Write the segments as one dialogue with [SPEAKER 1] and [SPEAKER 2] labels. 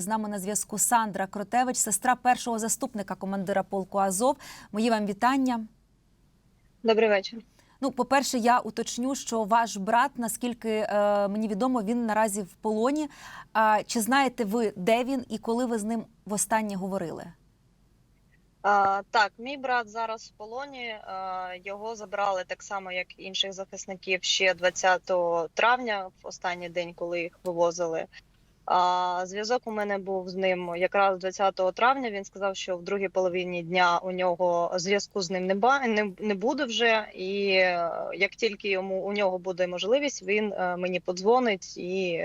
[SPEAKER 1] З нами на зв'язку Сандра Кротевич, сестра першого заступника командира полку Азов. Мої вам вітання.
[SPEAKER 2] Добрий вечір.
[SPEAKER 1] Ну, по-перше, я уточню, що ваш брат, наскільки е, мені відомо, він наразі в полоні. А чи знаєте ви, де він і коли ви з ним востаннє говорили?
[SPEAKER 2] А, так, мій брат зараз в полоні. А, його забрали так само, як інших захисників ще 20 травня, в останній день, коли їх вивозили. А, зв'язок у мене був з ним якраз 20 травня. Він сказав, що в другій половині дня у нього зв'язку з ним не, ба, не, не буде вже. І е, як тільки йому у нього буде можливість, він е, мені подзвонить і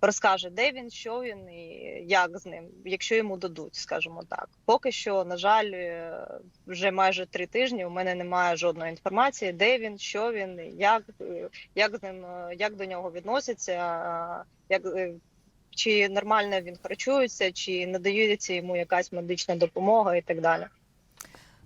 [SPEAKER 2] розкаже, де він, що він і як з ним, якщо йому дадуть, скажімо так. Поки що, на жаль, е, вже майже три тижні у мене немає жодної інформації, де він, що він, як, як з ним, як до нього відносяться, як. Чи нормально він харчується, чи надається йому якась медична допомога і так далі.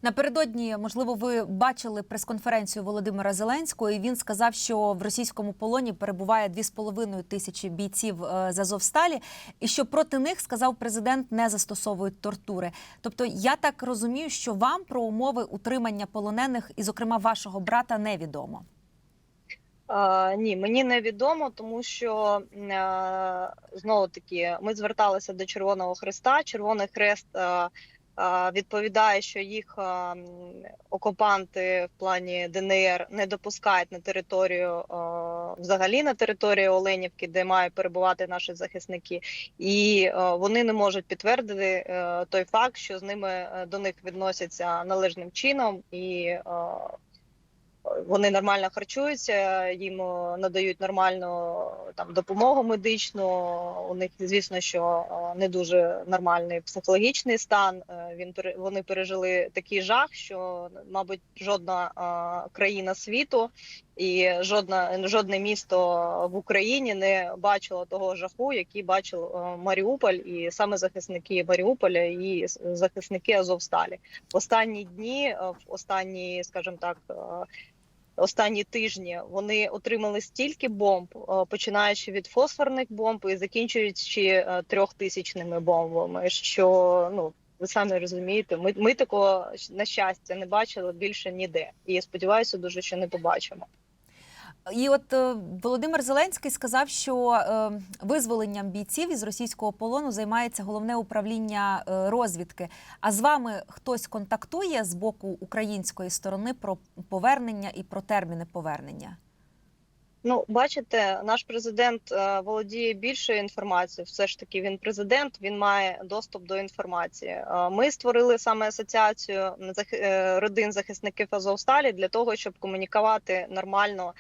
[SPEAKER 1] Напередодні, можливо, ви бачили прес-конференцію Володимира Зеленського. і Він сказав, що в російському полоні перебуває 2,5 тисячі бійців е, з Азовсталі, і що проти них сказав президент не застосовують тортури. Тобто, я так розумію, що вам про умови утримання полонених, і, зокрема, вашого брата, невідомо.
[SPEAKER 2] Ні, мені не відомо, тому що е, знову таки ми зверталися до Червоного Хреста. Червоний Хрест е, е, відповідає, що їх окупанти в плані ДНР не допускають на територію взагалі на територію Оленівки, де мають перебувати наші захисники, і вони не можуть підтвердити той факт, що з ними до них відносяться належним чином і. Вони нормально харчуються, їм е, надають нормальну там допомогу медичну. У них, звісно, що е, не дуже нормальний психологічний стан. Е, Він вони пережили такий жах, що мабуть жодна країна світу і жодна жодне місто в Україні не бачило того жаху, який бачив Маріуполь, і саме захисники Маріуполя і захисники Азовсталі. В останні дні, в останні, скажімо так. Останні тижні вони отримали стільки бомб, е, починаючи від фосфорних бомб і закінчуючи е, трьохтисячними бомбами. Що ну ви самі розумієте, ми, ми такого на щастя не бачили більше ніде, і сподіваюся, дуже що не побачимо.
[SPEAKER 1] І от е, Володимир Зеленський сказав, що е, визволенням бійців із російського полону займається головне управління е, розвідки. А з вами хтось контактує з боку української сторони про повернення і про терміни повернення?
[SPEAKER 2] Ну, бачите, наш президент володіє більшою інформацією. Все ж таки, він президент, він має доступ до інформації. Ми створили саме асоціацію родин захисників Азовсталі для того, щоб комунікувати нормально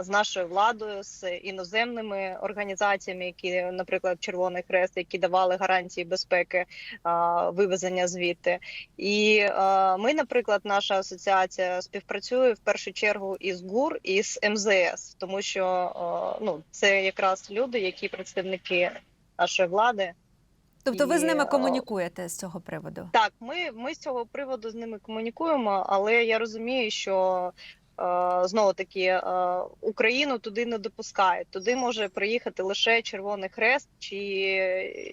[SPEAKER 2] з нашою владою, з іноземними організаціями, які, наприклад, Червоний Хрест, які давали гарантії безпеки вивезення звідти. І ми, наприклад, наша асоціація співпрацює в першу чергу із ГУР і з МЗС, тому що ну це якраз люди, які представники нашої влади.
[SPEAKER 1] Тобто, ви з ними комунікуєте з цього приводу?
[SPEAKER 2] Так, ми, ми з цього приводу з ними комунікуємо, але я розумію, що знову таки е, Україну туди не допускають. Туди може приїхати лише Червоний Хрест чи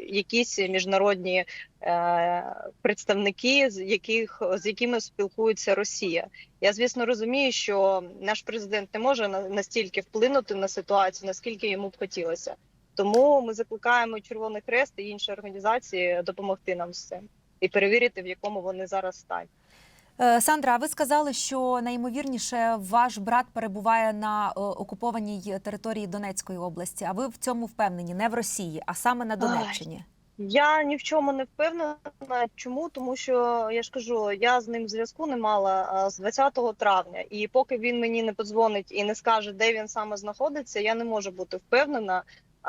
[SPEAKER 2] якісь міжнародні е, представники, з яких з якими спілкується Росія. Я звісно розумію, що наш президент не може настільки вплинути на ситуацію, наскільки йому б хотілося. Тому ми закликаємо Червоний Хрест і інші організації допомогти нам з цим і перевірити, в якому вони зараз стані.
[SPEAKER 1] Е, Сандра, а ви сказали, що найімовірніше ваш брат перебуває на е, окупованій території Донецької області. А ви в цьому впевнені не в Росії, а саме на Донеччині.
[SPEAKER 2] Я ні в чому не впевнена. Чому? Тому що я ж кажу, я з ним зв'язку не мала з 20 травня, і поки він мені не подзвонить і не скаже, де він саме знаходиться, я не можу бути впевнена.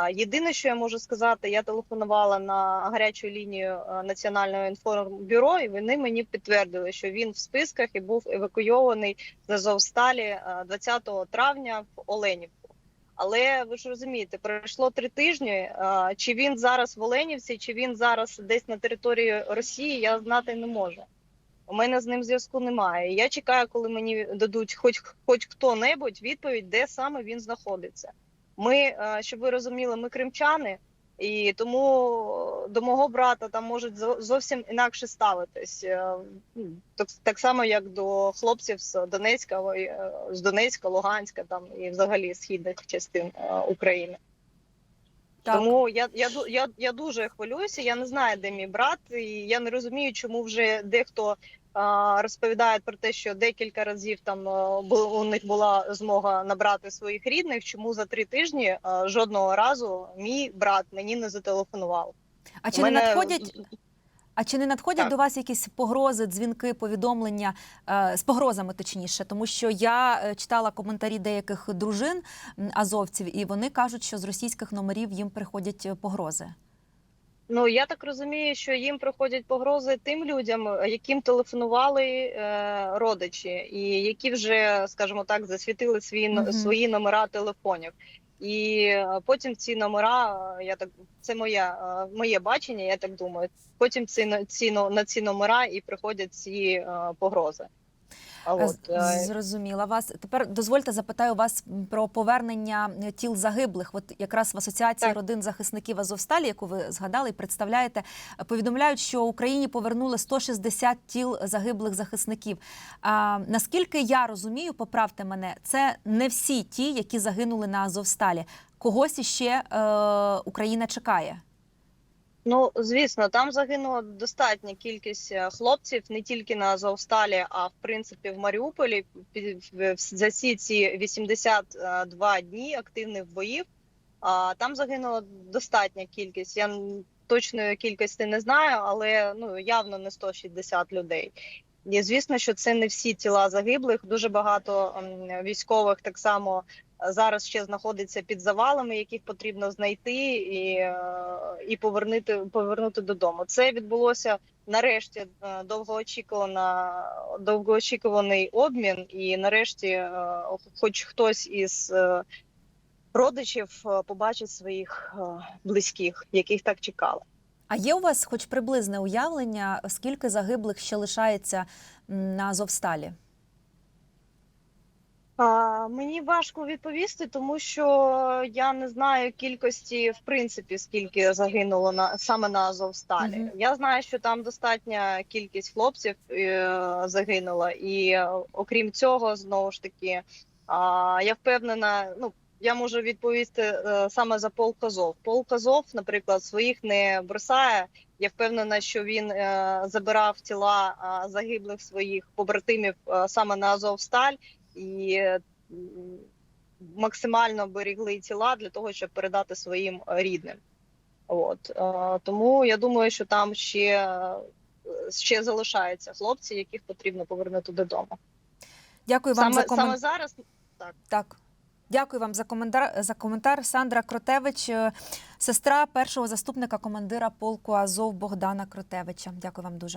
[SPEAKER 2] Єдине, що я можу сказати, я телефонувала на гарячу лінію Національного інформбюро, і вони мені підтвердили, що він в списках і був евакуйований з Азовсталі 20 травня в Оленівку. Але ви ж розумієте, пройшло три тижні. Чи він зараз в Оленівці, чи він зараз десь на території Росії, я знати не можу. У мене з ним зв'язку немає. Я чекаю, коли мені дадуть хоч хоч хто-небудь відповідь, де саме він знаходиться. Ми, е, щоб ви розуміли, ми кримчани, І тому до мого брата там можуть зовсім інакше ставитись. Е, ну, Так, так само, як до хлопців з Донецька, е, з Донецька, Луганська там і взагалі східних частин України.
[SPEAKER 1] Так.
[SPEAKER 2] Тому я, я, я, я дуже хвилююся. Я не знаю, де мій брат, і я не розумію, чому вже дехто а, розповідає про те, що декілька разів там а, у них була змога набрати своїх рідних. Чому за три тижні жодного разу мій брат мені не зателефонував?
[SPEAKER 1] А чи
[SPEAKER 2] У
[SPEAKER 1] не надходять? А чи не надходять
[SPEAKER 2] Так.
[SPEAKER 1] до вас якісь погрози, дзвінки, повідомлення е, з погрозами, точніше, тому що я е, читала коментарі деяких дружин азовців, і вони кажуть, що з російських номерів їм приходять е, погрози.
[SPEAKER 2] Ну я так розумію, що їм приходять погрози тим людям, яким телефонували е, родичі, і які вже, скажімо так, засвітили свої но-
[SPEAKER 1] Мгм.
[SPEAKER 2] свої номера телефонів. І е, потім ці номера, е, я так це моє, е, моє бачення, я так думаю. Потім ці на ці на ці номера і приходять ці е, погрози. От
[SPEAKER 1] Зрозуміла вас. Тепер дозвольте запитаю вас про повернення тіл загиблих. От якраз в асоціації
[SPEAKER 2] Так.
[SPEAKER 1] родин захисників Азовсталі, яку ви згадали і представляєте, повідомляють, що Україні повернули 160 тіл загиблих захисників. А наскільки я розумію, поправте мене, це не всі ті, які загинули на Азовсталі. Когось іще е, Україна чекає.
[SPEAKER 2] Ну, звісно, там загинула достатня кількість е, хлопців не тільки на Азовсталі, а в принципі в Маріуполі за всі ці 82 дні активних боїв. А там загинула достатня кількість. Я точної кількості не знаю, але ну явно не 160 людей. І звісно, що це не всі тіла загиблих. Дуже багато військових так само зараз ще знаходиться під завалами, яких потрібно знайти і, е, і повернути, повернути додому. Це відбулося нарешті е, довгоочікувана, довгоочікуваний обмін, і нарешті, е, хоч хтось із родичів побачить своїх близьких, яких так чекали.
[SPEAKER 1] А є у вас хоч приблизне уявлення, скільки загиблих ще лишається на Азовсталі?
[SPEAKER 2] А, мені важко відповісти, тому що я не знаю кількості, в принципі, скільки загинуло на саме на Азовсталі.
[SPEAKER 1] Мгм.
[SPEAKER 2] Я знаю, що там достатня кількість хлопців е, загинула, і е, окрім цього, знову ж таки, а, я впевнена, ну. Я можу відповісти е, саме за полк Азов. Полк Азов, наприклад, своїх не бросає. Я впевнена, що він е, забирав тіла е, загиблих своїх побратимів е, саме на Азовсталь і максимально берегли тіла для того, щоб передати своїм рідним. От е, тому я думаю, що там ще, ще залишаються хлопці, яких потрібно повернути додому.
[SPEAKER 1] Дякую вам
[SPEAKER 2] Саме,
[SPEAKER 1] за коментар.
[SPEAKER 2] саме зараз
[SPEAKER 1] Так. Дякую вам за коментар. За коментар. Сандра Кротевич, е, сестра першого заступника командира полку Азов Богдана Кротевича. Дякую вам дуже.